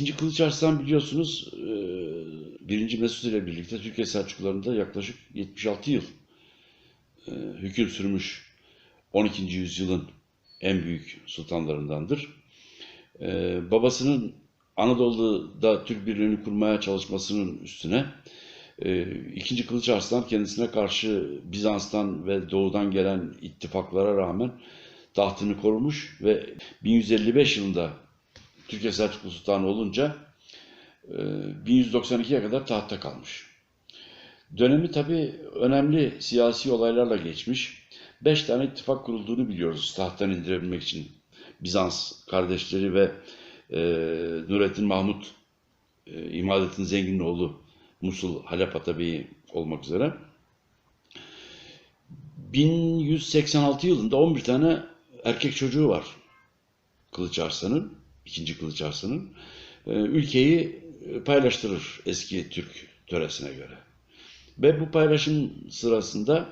İkinci Kılıç Arslan biliyorsunuz e, birinci Mesut ile birlikte Türkiye Selçuklularında yaklaşık 76 yıl e, hüküm sürmüş 12. yüzyılın en büyük sultanlarındandır. E, babasının Anadolu'da Türk birliğini kurmaya çalışmasının üstüne ikinci Kılıç Arslan kendisine karşı Bizans'tan ve doğudan gelen ittifaklara rağmen tahtını korumuş ve 1155 yılında Türkiye Selçuklu Sultanı olunca e, 1192'ye kadar tahtta kalmış. Dönemi tabii önemli siyasi olaylarla geçmiş. Beş tane ittifak kurulduğunu biliyoruz tahttan indirebilmek için. Bizans kardeşleri ve e, Nurettin Mahmut, e, İmadettin Zengin'in oğlu Musul Halep Atabeyi olmak üzere. 1186 yılında 11 tane erkek çocuğu var Kılıç Arslan'ın, ikinci Kılıç Arslan'ın. E, ülkeyi paylaştırır eski Türk töresine göre. Ve bu paylaşım sırasında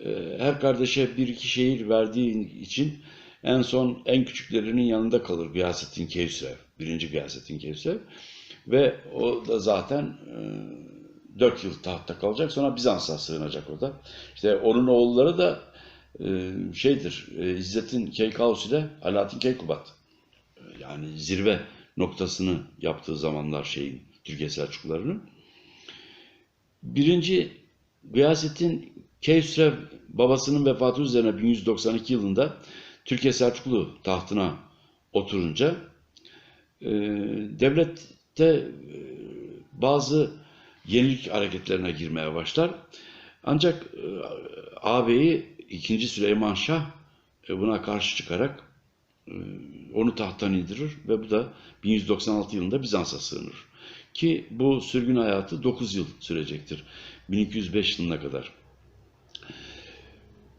e, her kardeşe bir iki şehir verdiği için en son en küçüklerinin yanında kalır Gıyasettin Kevser, birinci Gıyasettin Kevser. Ve o da zaten e, 4 yıl tahtta kalacak. Sonra Bizans'a sığınacak o da. İşte onun oğulları da e, şeydir, e, İzzettin Keykaus ile Alaaddin Keykubat. Yani zirve noktasını yaptığı zamanlar şeyin, Türkiye Selçuklularının. Birinci Gıyasettin Keyhüsrev babasının vefatı üzerine 1192 yılında Türkiye Selçuklu tahtına oturunca e, devlette e, bazı yenilik hareketlerine girmeye başlar. Ancak e, ağabeyi 2. Süleyman Şah e, buna karşı çıkarak onu tahttan indirir ve bu da 1196 yılında Bizans'a sığınır. Ki bu sürgün hayatı 9 yıl sürecektir. 1205 yılına kadar.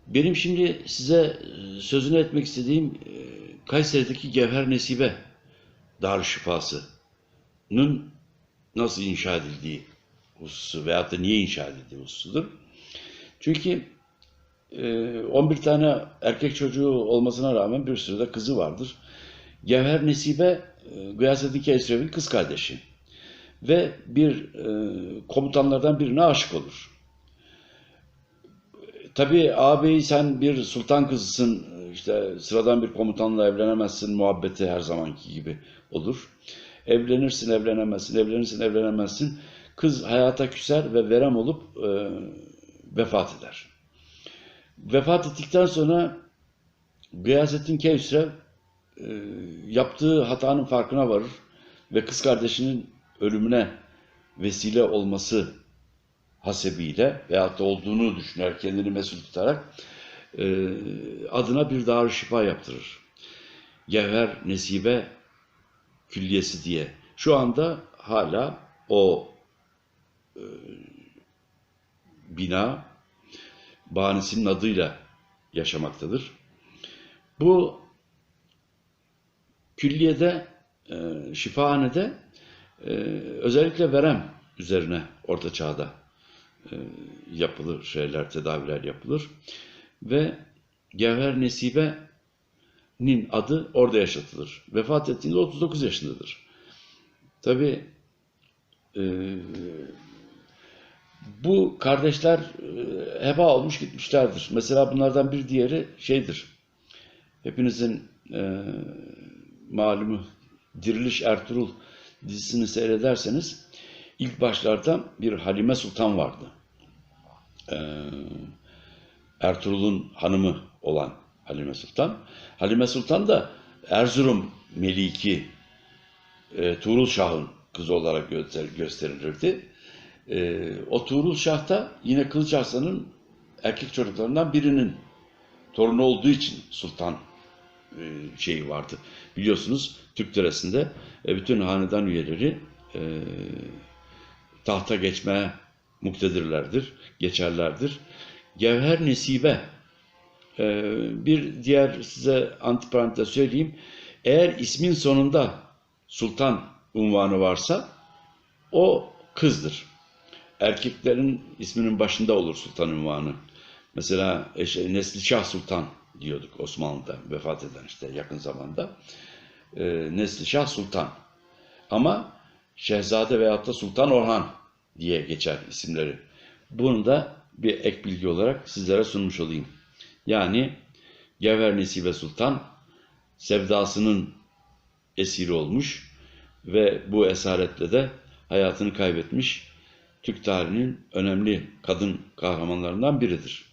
Benim şimdi size e, sözünü etmek istediğim e, Kayseri'deki Gevher Nesibe Darüşşifası'nın nasıl inşa edildiği hususu veyahut da niye inşa edildiği hususudur. Çünkü 11 e, tane erkek çocuğu olmasına rağmen bir sürü de kızı vardır. Gevher Nesibe Gıyasettin Keysrev'in kız kardeşi ve bir komutanlardan birine aşık olur. Tabii ağabey sen bir sultan kızısın, işte sıradan bir komutanla evlenemezsin, muhabbeti her zamanki gibi olur. Evlenirsin, evlenemezsin, evlenirsin, evlenemezsin. Kız hayata küser ve verem olup e, vefat eder. Vefat ettikten sonra Gıyasettin Kevsrev e, yaptığı hatanın farkına varır ve kız kardeşinin ölümüne vesile olması hasebiyle veyahut da olduğunu düşüner, kendini mesul tutarak e, adına bir dar şifa yaptırır. Gevher Nesibe Külliyesi diye. Şu anda hala o e, bina bahanesinin adıyla yaşamaktadır. Bu külliyede, e, şifahanede e, özellikle verem üzerine orta çağda e, yapılır şeyler, tedaviler yapılır. Ve Gevher Nesibe'nin adı orada yaşatılır. Vefat ettiğinde 39 yaşındadır. Tabi e, bu kardeşler e, heba olmuş gitmişlerdir. Mesela bunlardan bir diğeri şeydir. Hepinizin e, malumu Diriliş Ertuğrul dizisini seyrederseniz ilk başlarda bir Halime Sultan vardı. Ee, Ertuğrul'un hanımı olan Halime Sultan. Halime Sultan da Erzurum Meliki e, Tuğrul Şah'ın kızı olarak göster gösterilirdi. E, o Tuğrul Şah da yine Kılıç Arslan'ın erkek çocuklarından birinin torunu olduğu için sultan e, şeyi vardı. Biliyorsunuz Türk töresinde e, bütün hanedan üyeleri e, tahta geçmeye muktedirlerdir, geçerlerdir. Gevher Nesibe, e, bir diğer size antiparantez söyleyeyim. Eğer ismin sonunda sultan unvanı varsa o kızdır. Erkeklerin isminin başında olur sultan unvanı. Mesela işte, Neslişah Sultan diyorduk Osmanlı'da vefat eden işte yakın zamanda. E, Neslişah Sultan. Ama Şehzade veyahut da Sultan Orhan diye geçer isimleri. Bunu da bir ek bilgi olarak sizlere sunmuş olayım. Yani Gevher Nesibe Sultan sevdasının esiri olmuş ve bu esaretle de hayatını kaybetmiş Türk tarihinin önemli kadın kahramanlarından biridir.